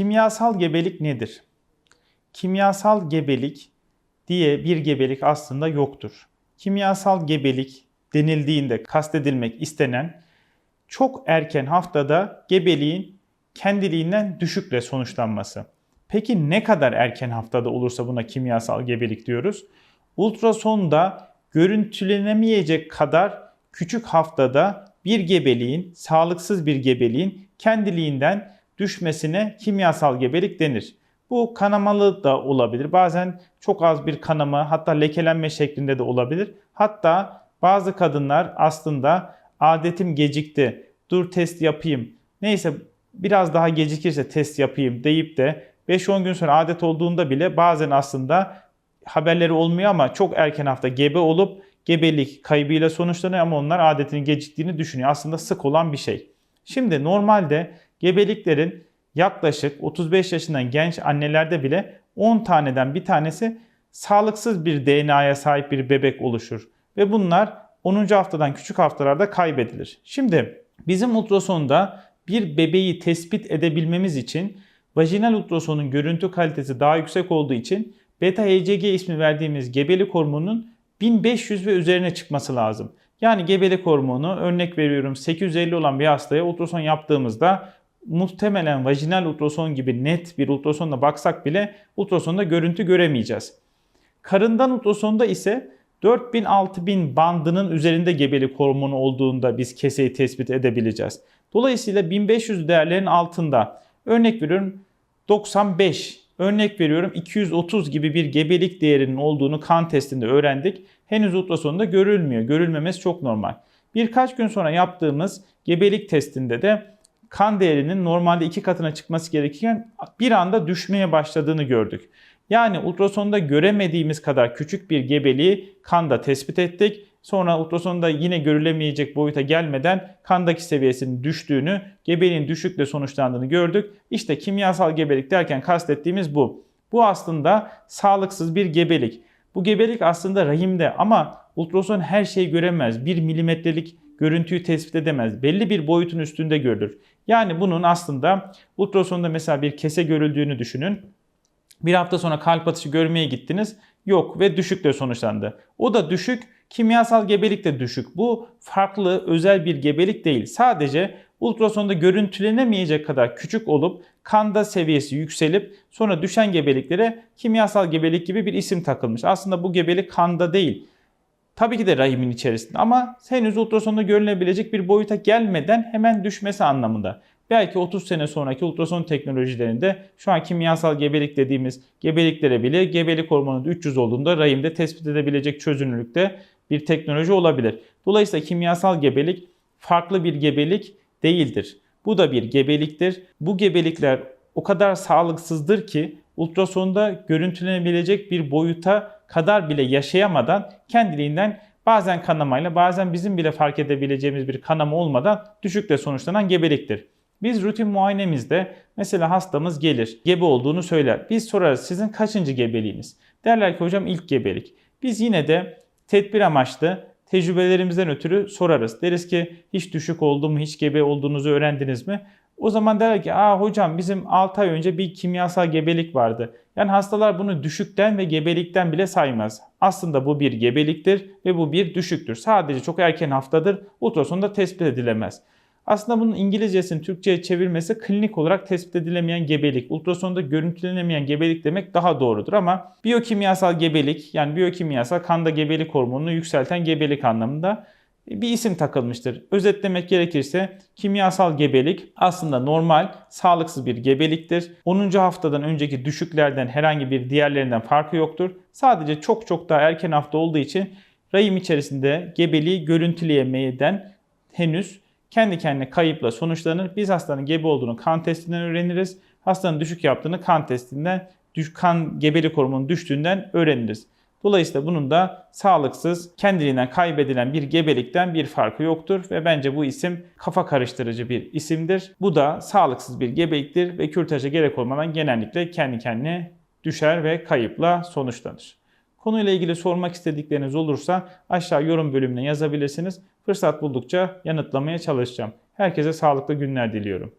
Kimyasal gebelik nedir? Kimyasal gebelik diye bir gebelik aslında yoktur. Kimyasal gebelik denildiğinde kastedilmek istenen çok erken haftada gebeliğin kendiliğinden düşükle sonuçlanması. Peki ne kadar erken haftada olursa buna kimyasal gebelik diyoruz? Ultrasonda görüntülenemeyecek kadar küçük haftada bir gebeliğin, sağlıksız bir gebeliğin kendiliğinden düşmesine kimyasal gebelik denir. Bu kanamalı da olabilir. Bazen çok az bir kanama hatta lekelenme şeklinde de olabilir. Hatta bazı kadınlar aslında adetim gecikti, dur test yapayım, neyse biraz daha gecikirse test yapayım deyip de 5-10 gün sonra adet olduğunda bile bazen aslında haberleri olmuyor ama çok erken hafta gebe olup gebelik kaybıyla sonuçlanıyor ama onlar adetinin geciktiğini düşünüyor. Aslında sık olan bir şey. Şimdi normalde gebeliklerin yaklaşık 35 yaşından genç annelerde bile 10 taneden bir tanesi sağlıksız bir DNA'ya sahip bir bebek oluşur. Ve bunlar 10. haftadan küçük haftalarda kaybedilir. Şimdi bizim ultrasonda bir bebeği tespit edebilmemiz için vajinal ultrasonun görüntü kalitesi daha yüksek olduğu için beta HCG ismi verdiğimiz gebelik hormonunun 1500 ve üzerine çıkması lazım. Yani gebelik hormonu örnek veriyorum 850 olan bir hastaya ultrason yaptığımızda muhtemelen vajinal ultrason gibi net bir ultrasonla baksak bile ultrasonda görüntü göremeyeceğiz. Karından ultrasonda ise 4000-6000 bandının üzerinde gebelik hormonu olduğunda biz keseyi tespit edebileceğiz. Dolayısıyla 1500 değerlerin altında örnek veriyorum 95, örnek veriyorum 230 gibi bir gebelik değerinin olduğunu kan testinde öğrendik. Henüz ultrasonda görülmüyor. Görülmemesi çok normal. Birkaç gün sonra yaptığımız gebelik testinde de kan değerinin normalde iki katına çıkması gerekirken bir anda düşmeye başladığını gördük. Yani ultrasonda göremediğimiz kadar küçük bir gebeliği kanda tespit ettik. Sonra ultrasonda yine görülemeyecek boyuta gelmeden kandaki seviyesinin düştüğünü, gebeliğin düşükle sonuçlandığını gördük. İşte kimyasal gebelik derken kastettiğimiz bu. Bu aslında sağlıksız bir gebelik. Bu gebelik aslında rahimde ama ultrason her şeyi göremez. Bir milimetrelik görüntüyü tespit edemez. Belli bir boyutun üstünde görülür. Yani bunun aslında ultrasonda mesela bir kese görüldüğünü düşünün. Bir hafta sonra kalp atışı görmeye gittiniz. Yok ve düşükle sonuçlandı. O da düşük, kimyasal gebelik de düşük. Bu farklı, özel bir gebelik değil. Sadece ultrasonda görüntülenemeyecek kadar küçük olup kanda seviyesi yükselip sonra düşen gebeliklere kimyasal gebelik gibi bir isim takılmış. Aslında bu gebelik kanda değil. Tabii ki de rahimin içerisinde ama henüz ultrasonda görülebilecek bir boyuta gelmeden hemen düşmesi anlamında. Belki 30 sene sonraki ultrason teknolojilerinde şu an kimyasal gebelik dediğimiz gebeliklere bile gebelik hormonu 300 olduğunda rahimde tespit edebilecek çözünürlükte bir teknoloji olabilir. Dolayısıyla kimyasal gebelik farklı bir gebelik değildir. Bu da bir gebeliktir. Bu gebelikler o kadar sağlıksızdır ki ultrasonda görüntülenebilecek bir boyuta kadar bile yaşayamadan kendiliğinden bazen kanamayla bazen bizim bile fark edebileceğimiz bir kanama olmadan düşükle sonuçlanan gebeliktir. Biz rutin muayenemizde mesela hastamız gelir, gebe olduğunu söyler. Biz sorarız sizin kaçıncı gebeliğiniz? Derler ki hocam ilk gebelik. Biz yine de tedbir amaçlı tecrübelerimizden ötürü sorarız. Deriz ki hiç düşük oldu mu, hiç gebe olduğunuzu öğrendiniz mi? O zaman derler ki aa hocam bizim 6 ay önce bir kimyasal gebelik vardı. Yani hastalar bunu düşükten ve gebelikten bile saymaz. Aslında bu bir gebeliktir ve bu bir düşüktür. Sadece çok erken haftadır ultrasonda tespit edilemez. Aslında bunun İngilizcesini Türkçe'ye çevirmesi klinik olarak tespit edilemeyen gebelik, ultrasonda görüntülenemeyen gebelik demek daha doğrudur ama biyokimyasal gebelik yani biyokimyasal kanda gebelik hormonunu yükselten gebelik anlamında bir isim takılmıştır. Özetlemek gerekirse kimyasal gebelik aslında normal, sağlıksız bir gebeliktir. 10. haftadan önceki düşüklerden herhangi bir diğerlerinden farkı yoktur. Sadece çok çok daha erken hafta olduğu için rahim içerisinde gebeliği görüntüleyemeden henüz kendi kendine kayıpla sonuçlanır. Biz hastanın gebe olduğunu kan testinden öğreniriz. Hastanın düşük yaptığını kan testinden, kan gebelik hormonu düştüğünden öğreniriz. Dolayısıyla bunun da sağlıksız, kendiliğinden kaybedilen bir gebelikten bir farkı yoktur ve bence bu isim kafa karıştırıcı bir isimdir. Bu da sağlıksız bir gebeliktir ve kürtaja gerek olmadan genellikle kendi kendine düşer ve kayıpla sonuçlanır. Konuyla ilgili sormak istedikleriniz olursa aşağı yorum bölümüne yazabilirsiniz. Fırsat buldukça yanıtlamaya çalışacağım. Herkese sağlıklı günler diliyorum.